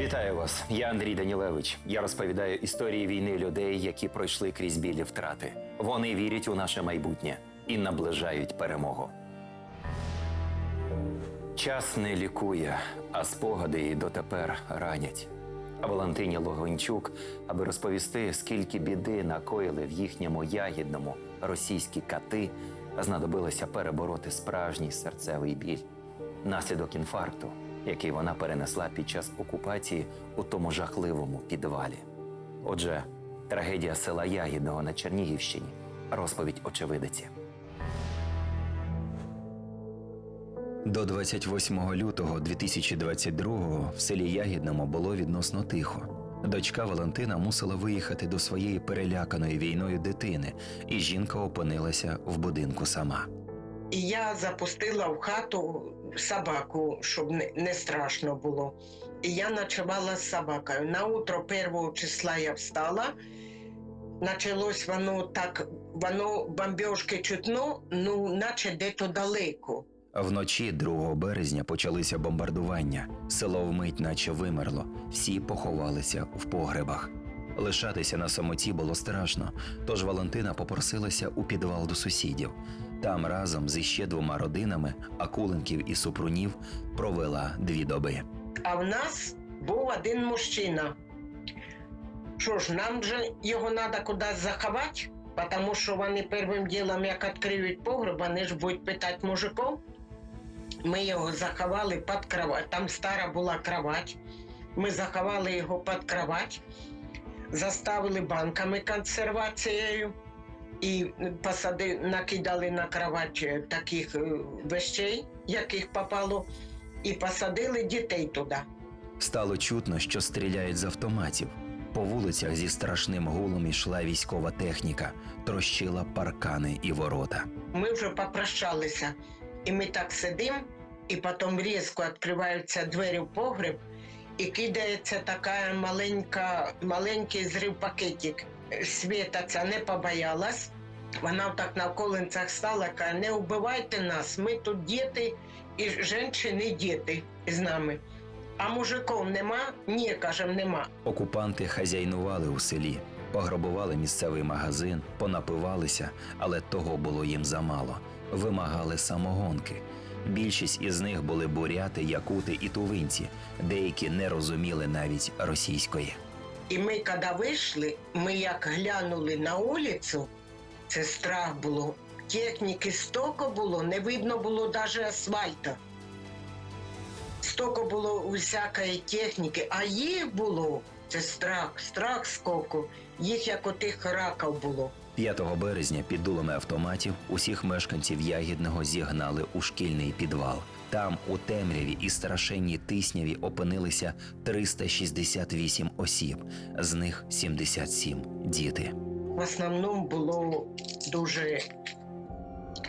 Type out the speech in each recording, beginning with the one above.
Вітаю вас! Я Андрій Данілевич. Я розповідаю історії війни людей, які пройшли крізь білі втрати. Вони вірять у наше майбутнє і наближають перемогу. Час не лікує, а спогади і дотепер ранять. А Валентині Логвинчук, аби розповісти, скільки біди накоїли в їхньому ягідному російські кати, знадобилося перебороти справжній серцевий біль, наслідок інфаркту, який вона перенесла під час окупації у тому жахливому підвалі. Отже, трагедія села Ягідного на Чернігівщині, розповідь очевидиці. До 28 лютого 2022-го в селі Ягідному було відносно тихо. Дочка Валентина мусила виїхати до своєї переляканої війною дитини, і жінка опинилася в будинку сама. І я запустила в хату собаку, щоб не, страшно було. І я ночувала з собакою. На утро першого числа я встала. Началось воно так, воно бомбіжки чутно, ну, наче де-то далеко. Вночі 2 березня почалися бомбардування. Село вмить, наче вимерло. Всі поховалися в погребах. Лишатися на самоті було страшно, тож Валентина попросилася у підвал до сусідів. Там разом з іще двома родинами Акуленків і Супрунів провела дві доби. А в нас був один мужчина. Що ж, нам же його треба кудись заховати, тому що вони першим ділом, як відкриють погреб, вони ж будуть питати мужиків. Ми його заховали під кровать. Там стара була кровать. Ми заховали його під кровать, заставили банками консервацією і посади, накидали на кровать е, таких е, вещей, яких попало, і посадили дітей туди. Стало чутно, що стріляють з автоматів. По вулицях зі страшним гулом йшла військова техніка, трощила паркани і ворота. Ми вже попрощалися. І ми так сидимо, і потім різко відкриваються двері в погреб, і кидається така маленька, маленький зрив пакетик. Світа ця не побоялась. Вона так на колинцях стала, каже, не вбивайте нас, ми тут діти і жінки діти з нами. А мужиків нема? Ні, кажем, нема. Окупанти хазяйнували у селі, пограбували місцевий магазин, понапивалися, але того було їм замало. Вимагали самогонки. Більшість із них були буряти, якути і тувинці, деякі не розуміли навіть російської. І ми, коли вийшли, ми як глянули на вулицю, це страх було. Техніки стільки було, не видно було навіть асфальту. Стільки було усякої техніки, а їх було це страх, страх скільки. Їх як отих раків було. 5 березня під дулами автоматів усіх мешканців Ягідного зігнали у шкільний підвал. Там, у темряві і страшенній тисняві, опинилися 368 осіб, з них 77 – діти. В основному було дуже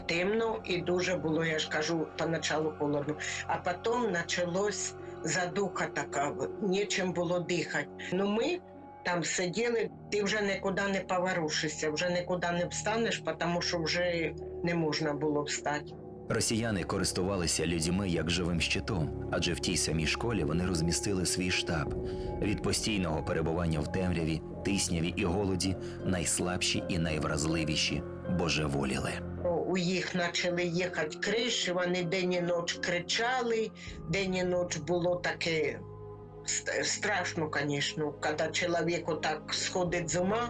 темно і дуже було, я ж кажу, поначалу холодно. А потім почалось задуха така, нічим було дихати. Ну ми там сиділи, ти вже нікуди не поворушишся, вже нікуди не встанеш, тому що вже не можна було встати. Росіяни користувалися людьми як живим щитом, адже в тій самій школі вони розмістили свій штаб. Від постійного перебування в темряві, тисняві і голоді найслабші і найвразливіші божеволіли. У їх почали їхати криші, вони день і ніч кричали, день і ніч було таке страшно, звісно, коли чоловік отак сходить з ума,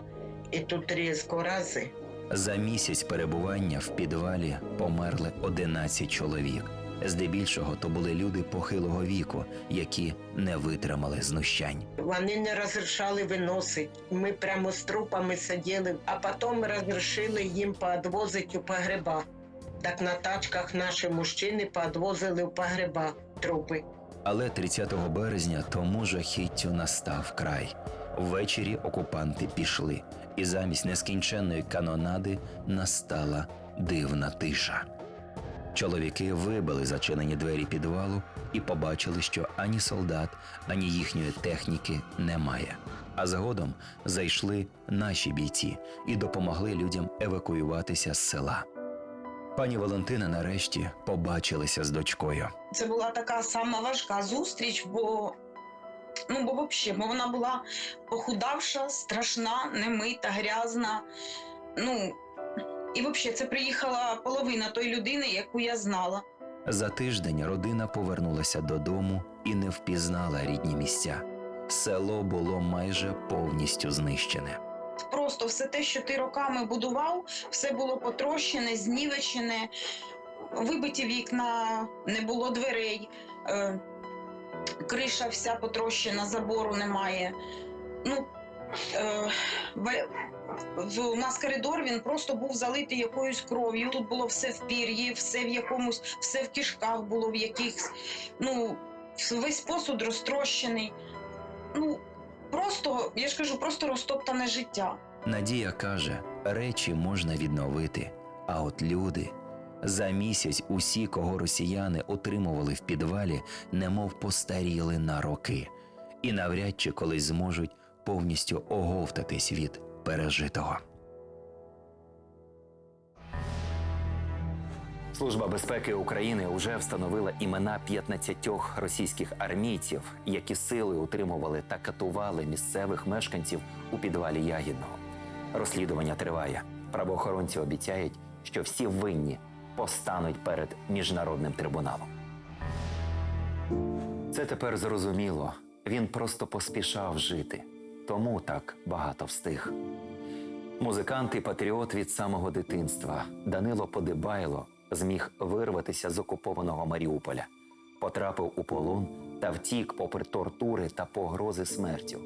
і тут різко рази. За місяць перебування в підвалі померли 11 чоловік. Здебільшого то були люди похилого віку, які не витримали знущань. Вони не розрішали виносити. Ми прямо з трупами сиділи, а потім розрішили їм поодвозити у погреба. Так на тачках наші мужчини поодвозили в погреба трупи. Але 30 березня тому жахіттю настав край. Ввечері окупанти пішли, і замість нескінченної канонади настала дивна тиша. Чоловіки вибили зачинені двері підвалу і побачили, що ані солдат, ані їхньої техніки немає. А згодом зайшли наші бійці і допомогли людям евакуюватися з села. Пані Валентина нарешті побачилися з дочкою. Це була така сама важка зустріч, бо Ну, бо взагалі, бо вона була похудавша, страшна, немита, грязна. Ну, і взагалі, це приїхала половина тої людини, яку я знала. За тиждень родина повернулася додому і не впізнала рідні місця. Село було майже повністю знищене. Просто все те, що ти роками будував, все було потрощене, знівечене, вибиті вікна, не було дверей, е, криша вся потрощена, забору немає. Ну, е, у нас коридор він просто був залитий якоюсь кров'ю. Тут було все в пір'ї, все в якомусь, все в кишках було в якихось. Ну, весь посуд розтрощений. Ну, просто, я ж кажу, просто розтоптане життя. Надія каже, речі можна відновити, а от люди. За місяць усі, кого росіяни отримували в підвалі, немов постаріли на роки, і навряд чи колись зможуть повністю оговтатись від пережитого. Служба безпеки України вже встановила імена 15 російських армійців, які сили утримували та катували місцевих мешканців у підвалі Ягідного. Розслідування триває. Правоохоронці обіцяють, що всі винні постануть перед міжнародним трибуналом. Це тепер зрозуміло. Він просто поспішав жити, тому так багато встиг. Музикант і патріот від самого дитинства Данило Подибайло зміг вирватися з окупованого Маріуполя, потрапив у полон та втік попри тортури та погрози смертю,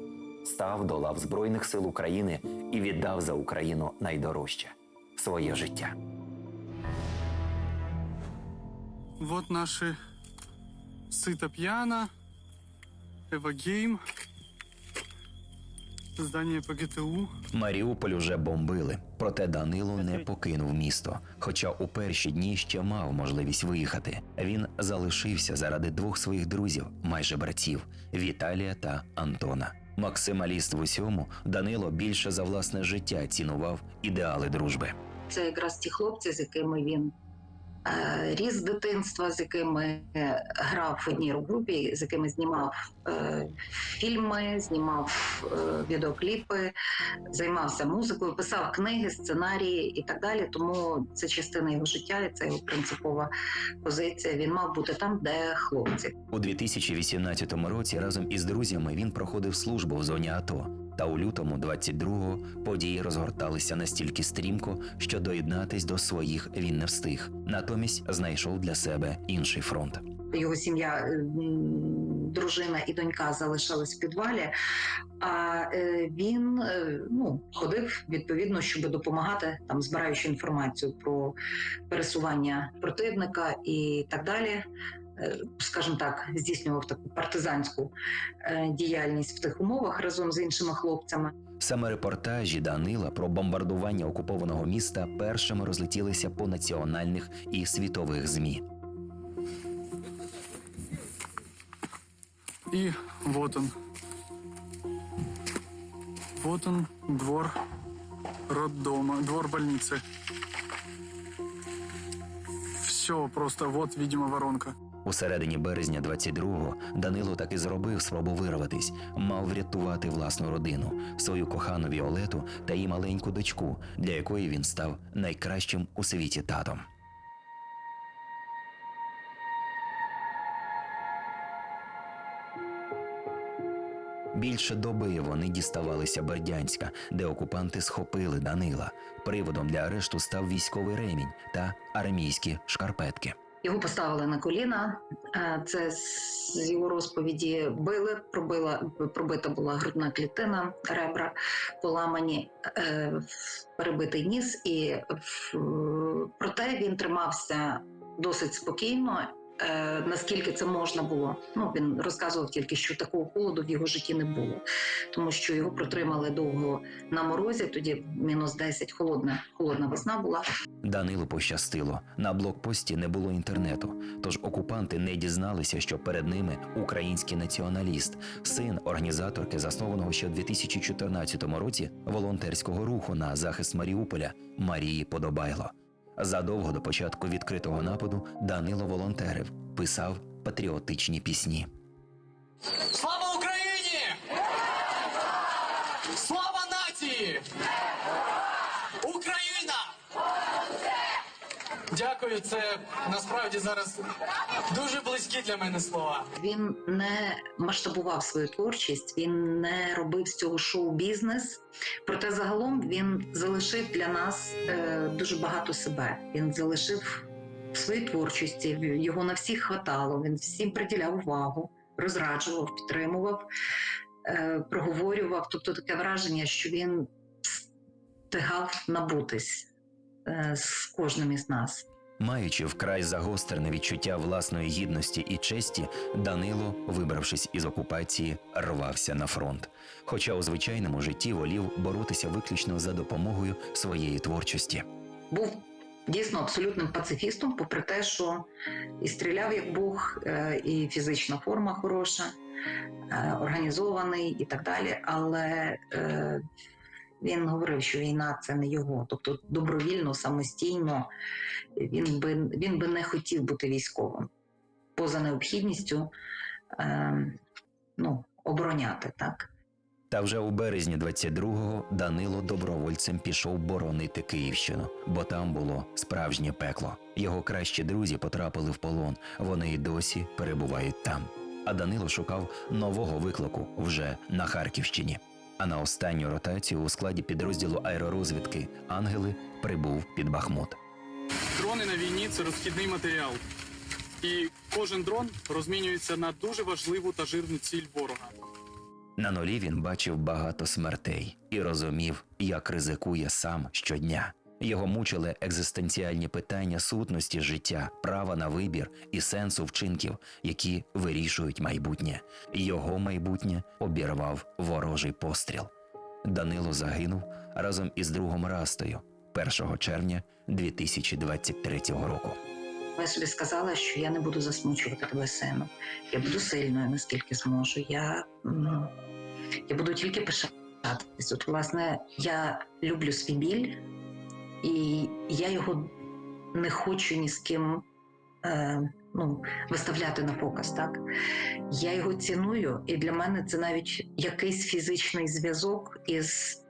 став до лав Збройних сил України і віддав за Україну найдорожче своє життя. Вот наши сыто пьяно, Эвагейм, здание по ГТУ. Маріуполь уже бомбили, проте Данило не покинув місто. Хоча у перші дні ще мав можливість виїхати. Він залишився заради двох своїх друзів, майже братів Віталія та Антона. Максималіст в усьому Данило більше за власне життя цінував ідеали дружби. Це якраз ті хлопці, з якими він ріс дитинства, з якими е, грав в одній групі, з якими знімав е, фільми, знімав е, відеокліпи, займався музикою, писав книги, сценарії і так далі. Тому це частина його життя, і це його принципова позиція. Він мав бути там, де хлопці. У 2018 році разом із друзями він проходив службу в зоні АТО. Та у лютому 22-го події розгорталися настільки стрімко, що доєднатись до своїх він не встиг. Натомість знайшов для себе інший фронт. Його сім'я, е, дружина і донька залишались в підвалі. А е, він е, ну, ходив відповідно, щоб допомагати там, збираючи інформацію про пересування противника і так далі. Е, Скажімо так, здійснював таку партизанську е, діяльність в тих умовах разом з іншими хлопцями. Саме репортажі Данила про бомбардування окупованого міста першими розлетілися по національних і світових змі. И вот он. Вот он, двор роддома, двор больницы. Все просто, вот, видимо, воронка. У середині березня 22-го Данило таки зробив спробу вирватись, мав врятувати власну родину, свою кохану Віолету та її маленьку дочку, для якої він став найкращим у світі татом. Більше доби вони діставалися Бердянська, де окупанти схопили Данила. Приводом для арешту став військовий ремінь та армійські шкарпетки. Його поставили на коліна. Е, Це з його розповіді били, пробила пробита була грудна клітина, ребра поламані, е, перебитий ніс, і проте він тримався досить спокійно. Е, Наскільки це можна було, ну він розказував тільки, що такого холоду в його житті не було, тому що його протримали довго на морозі. Тоді мінус 10, холодна, холодна весна була. Данилу пощастило. На блокпості не було інтернету, тож окупанти не дізналися, що перед ними український націоналіст, син організаторки, заснованого ще у 2014 році волонтерського руху на захист Маріуполя Марії Подобайло. Задовго до початку відкритого нападу Данило волонтерив, писав патріотичні пісні. Слава Україні! Слава нації! Україні! Дякую, це насправді зараз дуже близькі для мене слова. Він не масштабував свою творчість, він не робив з цього шоу-бізнес. Проте загалом він залишив для нас е, дуже багато себе. Він залишив в своїй творчості, його на всіх хватало. Він всім приділяв увагу, розраджував, підтримував, е, проговорював. Тобто таке враження, що він встигав набутись з кожним із нас. Маючи вкрай загострене відчуття власної гідності і честі, Данило, вибравшись із окупації, рвався на фронт. Хоча у звичайному житті волів боротися виключно за допомогою своєї творчості. був дійсно абсолютним пацифістом, попри те, що і стріляв як Бог, е, і фізична форма хороша, е, організований і так далі. Але е, він говорив, що війна це не його. Тобто добровільно, самостійно він би, він би не хотів бути військовим поза необхідністю е, ну, обороняти так. Та вже у березні 22-го Данило добровольцем пішов боронити Київщину, бо там було справжнє пекло. Його кращі друзі потрапили в полон. Вони й досі перебувають там. А Данило шукав нового виклику вже на Харківщині. А на останню ротацію у складі підрозділу аеророзвідки Ангели прибув під Бахмут. Дрони на війні це розхідний матеріал. І кожен дрон розмінюється на дуже важливу та жирну ціль ворога. На нулі він бачив багато смертей і розумів, як ризикує сам щодня. Його мучили екзистенціальні питання сутності життя, права на вибір і сенсу вчинків, які вирішують майбутнє. Його майбутнє обірвав ворожий постріл. Данило загинув разом із другом Растою 1 червня 2023 року. Я собі сказала, що я не буду засмучувати тебе сину. Я буду сильною, наскільки зможу. Я, я буду тільки пишатись. От, власне, я люблю свій біль, і я його не хочу ні з ким е, ну, виставляти на показ. Так? Я його ціную, і для мене це навіть якийсь фізичний зв'язок із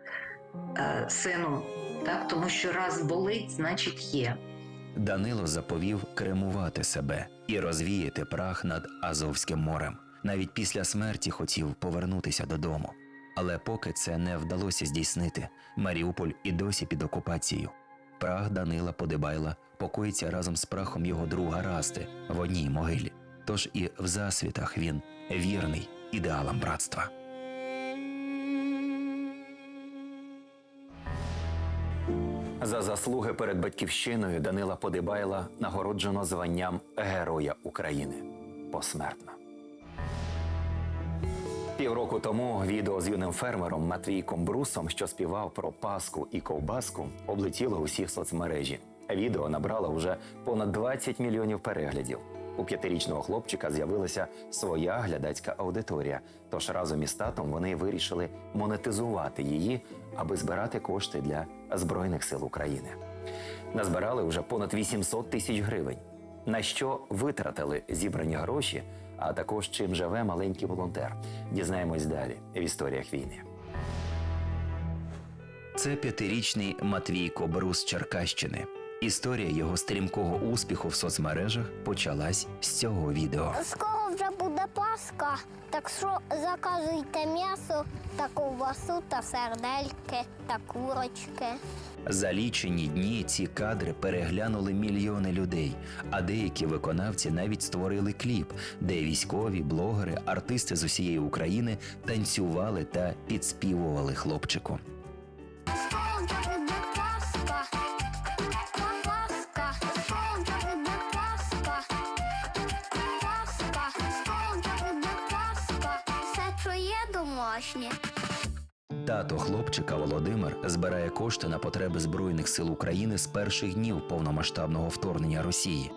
е, сином. Так? Тому що раз болить, значить є. Данило заповів кремувати себе і розвіяти прах над Азовським морем. Навіть після смерті хотів повернутися додому. Але поки це не вдалося здійснити, Маріуполь і досі під окупацією. Прах Данила Подибайла покоїться разом з прахом його друга Расти в одній могилі. Тож і в засвітах він вірний ідеалам братства. За заслуги перед батьківщиною Данила Подибайла нагороджено званням Героя України посмертно. Півроку тому відео з юним фермером Матвійком Брусом, що співав про Паску і ковбаску, облетіло усі соцмережі. Відео набрало вже понад 20 мільйонів переглядів. У п'ятирічного хлопчика з'явилася своя глядацька аудиторія. Тож разом із татом вони вирішили монетизувати її, аби збирати кошти для Збройних сил України. Назбирали вже понад 800 тисяч гривень. На що витратили зібрані гроші, а також чим живе маленький волонтер. Дізнаємось далі в історіях війни. Це п'ятирічний Матвій Кобрус з Черкащини. Історія його стрімкого успіху в соцмережах почалась з цього відео. Пасха, так що заказуйте м'ясо та ковбасу та сердельки та курочки. За лічені дні ці кадри переглянули мільйони людей, а деякі виконавці навіть створили кліп, де військові, блогери, артисти з усієї України танцювали та підспівували хлопчику. Домашнє. Тато хлопчика Володимир збирає кошти на потреби Збройних сил України з перших днів повномасштабного вторгнення Росії.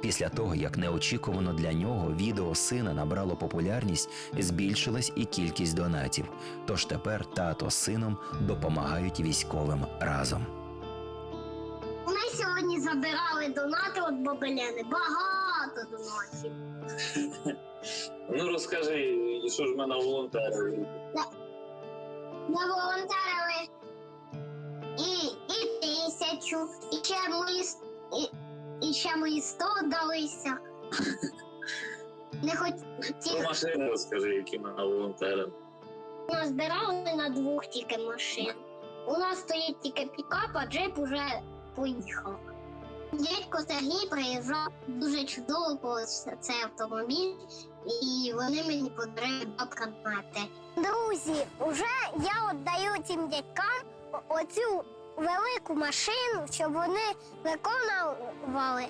Після того, як неочікувано для нього відео сина набрало популярність, збільшилась і кількість донатів. Тож тепер тато з сином допомагають військовим разом. Ми сьогодні забирали донати від Бабеляни. Багато донатів. Ну розкажи, що ж мене волонтери? Заволонтерили і, і тисячу, і ще мої, і, і ще мої сто вдалися. Не хоч Про машини розкажи, які ми на волонтери. назбирали на двох тільки машин. У нас стоїть тільки пікап, а джип уже поїхав. Дядько Сергій приїжджав дуже чудово по цей автомобіль, і вони мені подарили два предмети. Друзі, вже я віддаю цим дядькам оцю велику машину, щоб вони виконували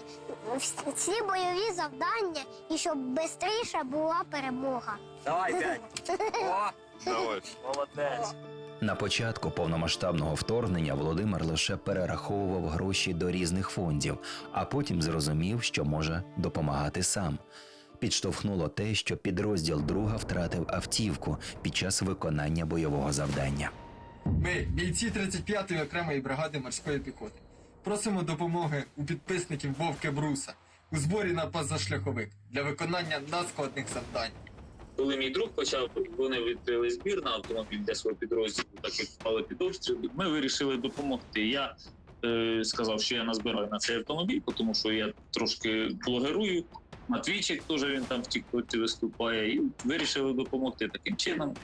всі бойові завдання і щоб швидше була перемога. Давай, п'ять. О, Давай. молодець. На початку повномасштабного вторгнення Володимир лише перераховував гроші до різних фондів, а потім зрозумів, що може допомагати сам. Підштовхнуло те, що підрозділ друга втратив автівку під час виконання бойового завдання. Ми, бійці 35-ї окремої бригади морської піхоти, просимо допомоги у підписників Вовки Бруса у зборі на позашляховик для виконання надскладних завдань. Коли мій друг почав, вони відкрили збір на автомобіль для свого підрозділу, так як впали під обстріл. Ми вирішили допомогти. Я е, сказав, що я назбираю на цей автомобіль, тому що я трошки блогерую. Матвійчик теж він там в Тіктоці виступає, і вирішили допомогти таким чином.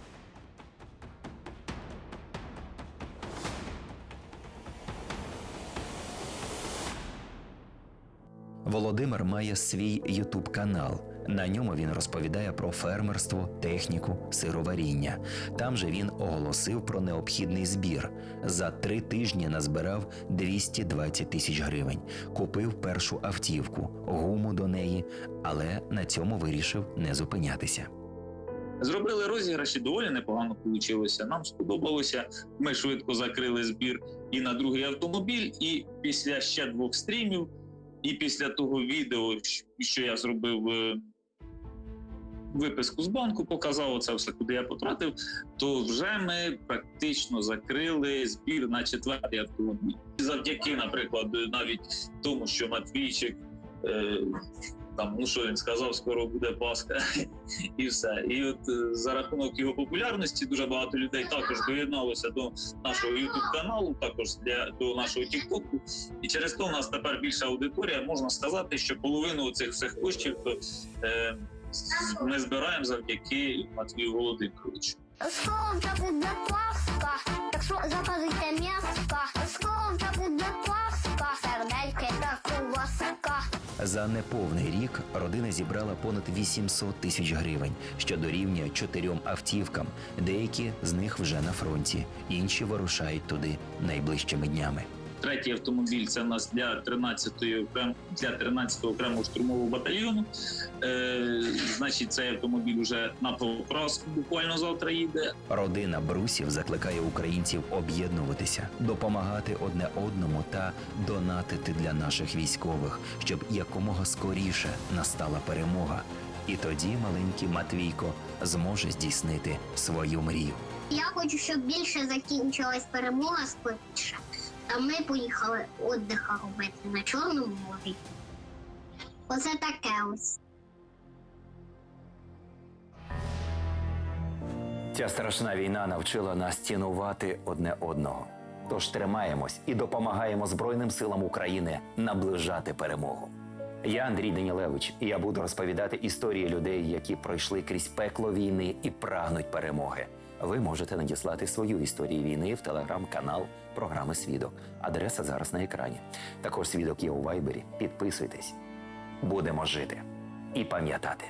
Володимир має свій Ютуб канал. На ньому він розповідає про фермерство, техніку, сироваріння. Там же він оголосив про необхідний збір. За три тижні назбирав 220 тисяч гривень, купив першу автівку, гуму до неї, але на цьому вирішив не зупинятися. Зробили розіграші, доволі непогано вийшло. Нам сподобалося. Ми швидко закрили збір і на другий автомобіль, і після ще двох стрімів, і після того відео, що я зробив е, виписку з банку, показав це все, куди я потратив, то вже ми практично закрили збір на четвертий автомобіль. Завдяки, наприклад, навіть тому, що Матвійчик. Е, там, ну що він сказав, скоро буде Пасха, і все. І от е, за рахунок його популярності дуже багато людей також доєдналося до нашого youtube каналу, також для до нашого Тіктоку. І через то у нас тепер більша аудиторія. Можна сказати, що половину цих всіх коштів е, ми збираємо завдяки Матвію Володимировичу. Скоро вже буде Пасха, так що заказуйте м'яска. Скоро вже буде Пасха, сердельки та ковбаска. За неповний рік родина зібрала понад 800 тисяч гривень, що дорівнює чотирьом автівкам. Деякі з них вже на фронті, інші вирушають туди найближчими днями. Третій автомобіль це у нас для 13-ї окрем для 13-го окремого штурмового батальйону. Е, значить, цей автомобіль вже на покраску буквально завтра їде. Родина Брусів закликає українців об'єднуватися, допомагати одне одному та донатити для наших військових, щоб якомога скоріше настала перемога. І тоді маленький Матвійко зможе здійснити свою мрію. Я хочу, щоб більше закінчилась перемога скоріше. А ми поїхали віддиха робити на Чорному морі. Оце таке ось. Ця страшна війна навчила нас цінувати одне одного. Тож тримаємось і допомагаємо Збройним силам України наближати перемогу. Я Андрій Данілевич, і я буду розповідати історії людей, які пройшли крізь пекло війни і прагнуть перемоги. Ви можете надіслати свою історію війни в телеграм-канал програми Свідок. Адреса зараз на екрані. Також свідок є у вайбері. Підписуйтесь. Будемо жити і пам'ятати.